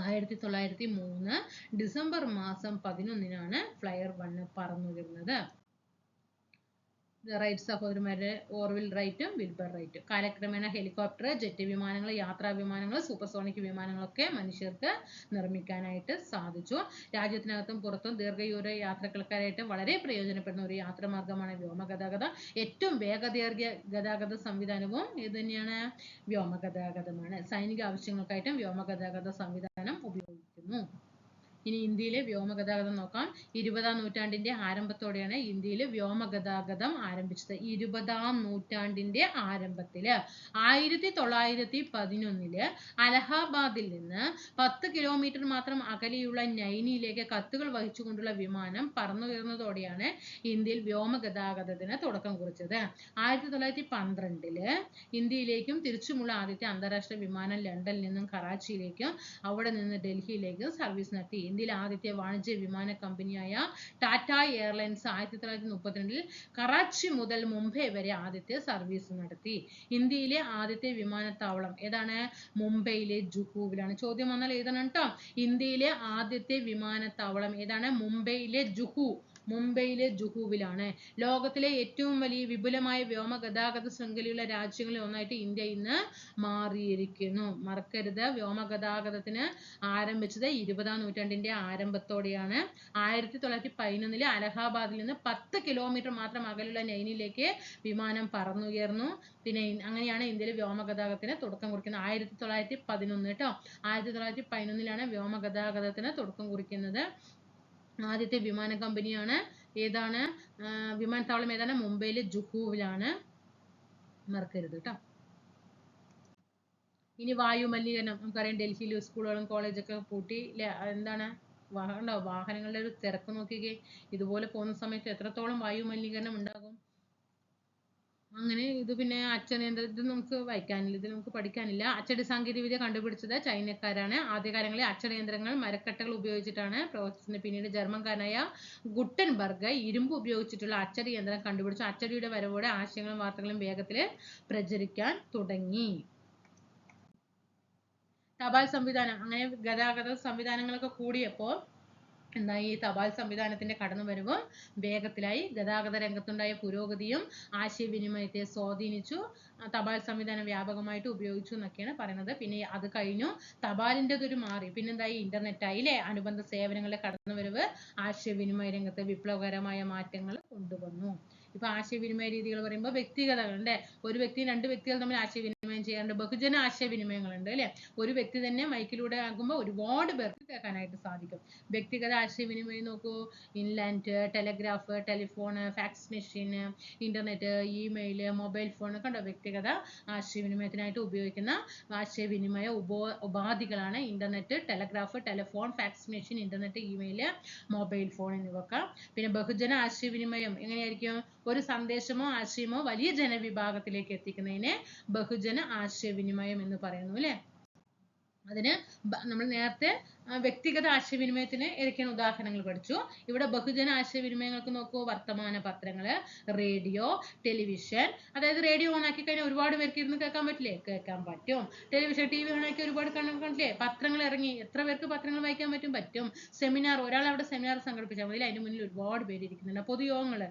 ആയിരത്തി തൊള്ളായിരത്തി മൂന്ന് ഡിസംബർ മാസം പതിനൊന്നിനാണ് ഫ്ലയർ വണ്ണ് പറന്നുയർന്നത് റൈറ്റ് സഹോദരന്മാരുടെ ഓർവിൽ റൈറ്റും വിൽബർ റൈറ്റും കാലക്രമേണ ഹെലികോപ്റ്റർ ജെറ്റ് വിമാനങ്ങൾ യാത്രാ വിമാനങ്ങൾ സൂപ്പർസോണിക് വിമാനങ്ങളൊക്കെ മനുഷ്യർക്ക് നിർമ്മിക്കാനായിട്ട് സാധിച്ചു. രാജ്യത്തിനകത്തും പുറത്തും ദീർഘദൂര യാത്രകൾക്കായിട്ട് വളരെ പ്രയോജനപ്പെടുന്ന ഒരു യാത്രാമാർഗമാണ് വ്യോമഗതാഗതം. ഏറ്റവും വേഗതയേറിയ ഗതാഗത സംവിധാനവും ഇത് തന്നെയാണ് വ്യോമഗതാഗതമാണ്. സൈനിക ആവശ്യങ്ങൾക്കായിട്ടും വ്യോമഗതാഗത സംവിധാനം ഉപയോഗിക്കുന്നു. ഇനി ഇന്ത്യയിലെ വ്യോമഗതാഗതം നോക്കാം. ഇരുപതാം നൂറ്റാണ്ടിന്റെ ആരംഭത്തോടെയാണ് ഇന്ത്യയിൽ വ്യോമഗതാഗതം ആരംഭിച്ചത്. ഇരുപതാം നൂറ്റാണ്ടിന്റെ ആരംഭത്തിൽ ആയിരത്തി തൊള്ളായിരത്തി പതിനൊന്നിൽ അലഹാബാദിൽ നിന്ന് പത്ത് കിലോമീറ്റർ മാത്രം അകലെയുള്ള നൈനിയിലേക്ക് കത്തുകൾ വഹിച്ചുകൊണ്ടുള്ള വിമാനം പറന്നുയർന്നതോടെയാണ് ഇന്ത്യയിൽ വ്യോമഗതാഗതത്തിന് തുടക്കം കുറിച്ചത്. ആയിരത്തി തൊള്ളായിരത്തി പന്ത്രണ്ടിൽ ഇന്ത്യയിലേക്കും തിരിച്ചുമുള്ള ആദ്യത്തെ അന്താരാഷ്ട്ര വിമാനം ലണ്ടനിൽ നിന്നും കറാച്ചിയിലേക്കും അവിടെ നിന്ന് ഡൽഹിയിലേക്കും സർവീസ് നടത്തി. ഇന്ത്യയിലെ ആദ്യത്തെ വാണിജ്യ വിമാന കമ്പനിയായ ടാറ്റ എയർലൈൻസ് ആയിരത്തി തൊള്ളായിരത്തി മുപ്പത്തിരണ്ടിൽ കറാച്ചി മുതൽ മുംബൈ വരെ ആദ്യത്തെ സർവീസ് നടത്തി. ഇന്ത്യയിലെ ആദ്യത്തെ വിമാനത്താവളം ഏതാണ്? മുംബൈയിലെ ജുഹുവിലാണ്. ചോദ്യം വന്നാൽ എഴുതണം കേട്ടോ ഇന്ത്യയിലെ ആദ്യത്തെ വിമാനത്താവളം ഏതാണ്? മുംബൈയിലെ ജുഹു. മുംബൈയിലെ ജുഹുവിലാണ്. ലോകത്തിലെ ഏറ്റവും വലിയ വിപുലമായ വ്യോമ ഗതാഗത ശൃംഖലയുള്ള രാജ്യങ്ങളിൽ ഒന്നായിട്ട് ഇന്ത്യ ഇന്ന് മാറിയിരിക്കുന്നു. മറക്കരുത്. വ്യോമ ഗതാഗതത്തിന് ആരംഭിച്ചത് ഇരുപതാം നൂറ്റാണ്ടിന്റെ ആരംഭത്തോടെയാണ്. ആയിരത്തി തൊള്ളായിരത്തി പതിനൊന്നിൽ അലഹാബാദിൽ നിന്ന് പത്ത് കിലോമീറ്റർ മാത്രം അകലുള്ള നൈനിലേക്ക് വിമാനം പറന്നുയർന്നു. പിന്നെ അങ്ങനെയാണ് ഇന്ത്യയിലെ വ്യോമ ഗതാഗതത്തിന് തുടക്കം കുറിക്കുന്നത്. ആയിരത്തി തൊള്ളായിരത്തി പതിനൊന്ന് കേട്ടോ. ആയിരത്തി തൊള്ളായിരത്തി പതിനൊന്നിലാണ് വ്യോമ ഗതാഗതത്തിന് തുടക്കം കുറിക്കുന്നത്. ആദ്യത്തെ വിമാന കമ്പനിയാണ്. ഏതാണ്? വിമാനത്താവളം ഏതാണ്? മുംബൈയിലെ ജുഹുവിലാണ്. മറക്കരുത് കേട്ടോ ഇനി വായു മലിനീകരണം. നമുക്കറിയാം ഡൽഹിയിൽ സ്കൂളുകളും കോളേജൊക്കെ പൂട്ടി? എന്താണ്? വാഹന വാഹനങ്ങളുടെ ഒരു തിരക്ക് നോക്കിക്കേ. ഇതുപോലെ പോകുന്ന സമയത്ത് എത്രത്തോളം വായു മലിനീകരണം ഉണ്ടാകും? അങ്ങനെ ഇത് പിന്നെ അച്ചടയന്ത്ര ഇത് നമുക്ക് വായിക്കാനില്ല ഇത് നമുക്ക് പഠിക്കാനില്ല. അച്ചടി സാങ്കേതികവിദ്യ കണ്ടുപിടിച്ചത് ചൈനക്കാരാണ്. ആദ്യകാലങ്ങളിൽ അച്ചടയന്ത്രങ്ങൾ മരക്കട്ടകൾ ഉപയോഗിച്ചിട്ടാണ് പ്രവർത്തിച്ചത്. പിന്നീട് ജർമ്മൻകാരനായ ഗുട്ടൻബർഗ് ഇരുമ്പ് ഉപയോഗിച്ചിട്ടുള്ള അച്ചടി യന്ത്രം കണ്ടുപിടിച്ചു. അച്ചടിയുടെ വരവോടെ ആശയങ്ങളും വാർത്തകളും വേഗത്തിൽ പ്രചരിക്കാൻ തുടങ്ങി. തപാൽ സംവിധാനം അങ്ങനെ ഗതാഗത സംവിധാനങ്ങളൊക്കെ കൂടിയപ്പോൾ എന്തായി ഈ തപാൽ സംവിധാനത്തിന്റെ കടന്നുവരവും വേഗത്തിലായി ഗതാഗത രംഗത്തുണ്ടായ പുരോഗതിയും ആശയവിനിമയത്തെ സ്വാധീനിച്ചു. തപാൽ സംവിധാനം വ്യാപകമായിട്ട് ഉപയോഗിച്ചു എന്നൊക്കെയാണ് പറയുന്നത്. പിന്നെ അത് കഴിഞ്ഞു തപാലിന്റെതൊരു മാറി. പിന്നെന്തായി ഇന്റർനെറ്റ് ആയി ല്ലേ അനുബന്ധ സേവനങ്ങളുടെ കടന്നുവരവ് ആശയവിനിമയ രംഗത്ത് വിപ്ലവകരമായ മാറ്റങ്ങൾ കൊണ്ടുവന്നു. ഇപ്പൊ ആശയവിനിമയ രീതികൾ പറയുമ്പോൾ വ്യക്തിഗതകളുണ്ട് അല്ലേ? ഒരു വ്യക്തി രണ്ട് വ്യക്തികൾ തമ്മിൽ ആശയവിനിമയം ചെയ്യാറുണ്ട്. ബഹുജന ആശയവിനിമയങ്ങളുണ്ട് അല്ലെ? ഒരു വ്യക്തി തന്നെ മൈക്കിലൂടെ ആകുമ്പോൾ ഒരുപാട് പേർക്ക് കേൾക്കാനായിട്ട് സാധിക്കും. വ്യക്തിഗത ആശയവിനിമയം നോക്കൂ. Inland telegraph telephone fax machine internet email mobile phone കണ്ടോ വ്യക്തിഗത ആശയവിനിമയത്തിനായിട്ട് ഉപയോഗിക്കുന്ന ആശയവിനിമയ ഉപോ ഉപാധികളാണ് internet telegraph telephone fax machine internet email mobile phone എന്നിവയൊക്കെ. പിന്നെ ബഹുജന ആശയവിനിമയം എങ്ങനെയായിരിക്കും? ഒരു സന്ദേശമോ ആശയമോ വലിയ ജനവിഭാഗത്തിലേക്ക് എത്തിക്കുന്നതിനെ ബഹുജന ആശയവിനിമയം എന്ന് പറയുന്നു അല്ലെ? അതിന് നമ്മൾ നേരത്തെ വ്യക്തിഗത ആശയവിനിമയത്തിന് ഏതൊക്കെയാണ് ഉദാഹരണങ്ങൾ പഠിച്ചു? ഇവിടെ ബഹുജന ആശയവിനിമയങ്ങൾക്ക് നോക്കൂ വർത്തമാന പത്രങ്ങൾ റേഡിയോ ടെലിവിഷൻ. അതായത് റേഡിയോ ഓൺ ആക്കി കഴിഞ്ഞാൽ ഒരുപാട് പേർക്ക് ഇരുന്ന് കേൾക്കാൻ പറ്റില്ലേ? കേൾക്കാൻ പറ്റും. ടെലിവിഷൻ ടി വി ഓൺ ആക്കി ഒരുപാട് കണ്ടില്ലേ? പത്രങ്ങൾ ഇറങ്ങി എത്ര പേർക്ക് പത്രങ്ങൾ വായിക്കാൻ പറ്റും? പറ്റും. സെമിനാർ ഒരാൾ അവിടെ സെമിനാർ സംഘടിപ്പിച്ചാൽ മതി. അതിന് മുന്നിൽ ഒരുപാട് പേര് ഇരിക്കുന്നുണ്ട്. പൊതുയോഗങ്ങൾ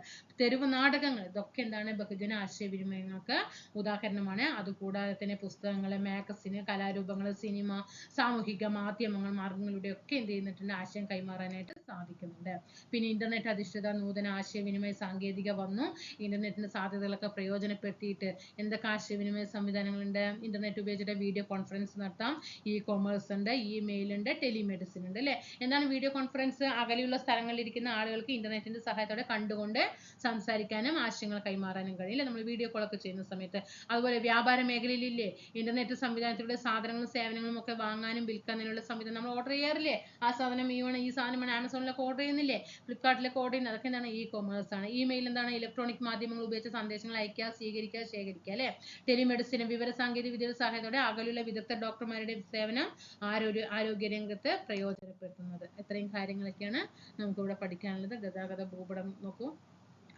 തെരുവ് നാടകങ്ങൾ ഇതൊക്കെ എന്താണ് ബഹുജന ആശയവിനിമയങ്ങൾക്ക് ഉദാഹരണമാണ്. അതുകൂടാതെ തന്നെ പുസ്തകങ്ങൾ മാഗസിന് കലാരൂപങ്ങൾ സിനിമ സാമൂഹിക മാധ്യമങ്ങൾ മാർഗങ്ങളിലൂടെ ഒക്കെ എന്ത് ചെയ്യുന്നിട്ടുണ്ട് ആശയം കൈമാറാനായിട്ട് സാധിക്കുന്നുണ്ട്. പിന്നെ ഇന്റർനെറ്റ് അധിഷ്ഠിത നൂതന ആശയവിനിമയ സാങ്കേതിക വന്നു. ഇന്റർനെറ്റിന്റെ സാധ്യതകളൊക്കെ പ്രയോജനപ്പെടുത്തിയിട്ട് എന്തൊക്കെ ആശയവിനിമയ സംവിധാനങ്ങളുണ്ട്? ഇന്റർനെറ്റ് ഉപയോഗിച്ചിട്ട് വീഡിയോ കോൺഫറൻസ് നടത്താം. ഇ കൊമേഴ്സ് ഉണ്ട് ഇമെയിൽ ഉണ്ട് ടെലിമെഡിസിൻ ഉണ്ട് അല്ലേ? എന്താണ് വീഡിയോ കോൺഫറൻസ് അകലെയുള്ള സ്ഥലങ്ങളിൽ ഇരിക്കുന്ന ആളുകൾക്ക് ഇന്റർനെറ്റിന്റെ സഹായത്തോടെ കണ്ടുകൊണ്ട് സംസാരിക്കാനും ആശയങ്ങൾ കൈമാറാനും കഴിയും അല്ലേ നമ്മൾ വീഡിയോ കോളൊക്കെ ചെയ്യുന്ന സമയത്ത്. അതുപോലെ വ്യാപാര മേഖലയിലില്ലേ? ഇന്റർനെറ്റ് സംവിധാനത്തിലൂടെ സാധനങ്ങളും സേവനങ്ങളും ഒക്കെ വാങ്ങാനും വിൽക്കാനുള്ള സംവിധാനം നമ്മൾ ഓർഡർ ചെയ്യാറില്ലേ? ആ സാധനം ഈ ഈ സാധനം വേണം. ആമസോണിലൊക്കെ ഓർഡർ ചെയ്യുന്നില്ലേ? ഫ്ലിപ്കാർട്ടിലൊക്കെ ഓർഡർ ചെയ്യുന്നത്. അതൊക്കെ എന്താണ്? ഇ കൊമേഴ്സ് ആണ്. ഇമെയിൽ എന്താണ്? ഇലക്ട്രോണിക് മാധ്യമങ്ങൾ ഉപയോഗിച്ച് സന്ദേശങ്ങൾ അയക്കുക സ്വീകരിക്കുക ശേഖരിക്കുക അല്ലേ? ടെലിമെഡിസിൻ വിവര സാങ്കേതിക വിദ്യയുടെ സഹായത്തോടെ അകലുള്ള വിദഗ്ധ ഡോക്ടർമാരുടെ സേവനം ആരോഗ്യ ആരോഗ്യ രംഗത്ത് പ്രയോജനപ്പെടുത്തുന്നത്. ഇത്രയും കാര്യങ്ങളൊക്കെയാണ് നമുക്കിവിടെ പഠിക്കാനുള്ളത്. ഗതാഗത ഭൂപടം നോക്കൂ.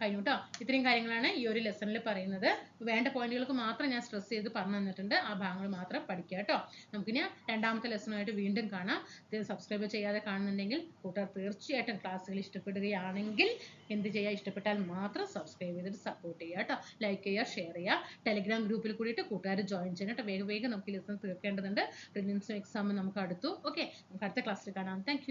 കഴിഞ്ഞു കേട്ടോ ഇത്രയും കാര്യങ്ങളാണ് ഈ ഒരു ലെസണിൽ പറയുന്നത്. വേണ്ട പോയിന്റുകൾക്ക് മാത്രം ഞാൻ സ്ട്രെസ് ചെയ്ത് പറഞ്ഞു തന്നിട്ടുണ്ട്. ആ ഭാഗങ്ങൾ മാത്രം പഠിക്കുക കേട്ടോ. നമുക്കിനി രണ്ടാമത്തെ ലെസണുമായിട്ട് വീണ്ടും കാണാം. ഇത് സബ്സ്ക്രൈബ് ചെയ്യാതെ കാണുന്നുണ്ടെങ്കിൽ കൂട്ടുകാർ തീർച്ചയായിട്ടും ക്ലാസ്സുകൾ ഇഷ്ടപ്പെടുകയാണെങ്കിൽ എന്ത് ചെയ്യുക ഇഷ്ടപ്പെട്ടാൽ മാത്രം സബ്സ്ക്രൈബ് ചെയ്തിട്ട് സപ്പോർട്ട് ചെയ്യുക കേട്ടോ. ലൈക്ക് ചെയ്യുക ഷെയർ ചെയ്യുക. ടെലിഗ്രാം ഗ്രൂപ്പിൽ കൂടിയിട്ട് കൂട്ടുകാർ ജോയിൻ ചെയ്യണം കേട്ടോ. വേഗം വേഗം നമുക്ക് ലെസൺ തീർക്കേണ്ടതുണ്ട്. പ്രിലിംസും എക്സാമും നമുക്ക് അടുത്തു. ഓക്കെ നമുക്ക് അടുത്ത ക്ലാസ്സിൽ കാണാം. താങ്ക്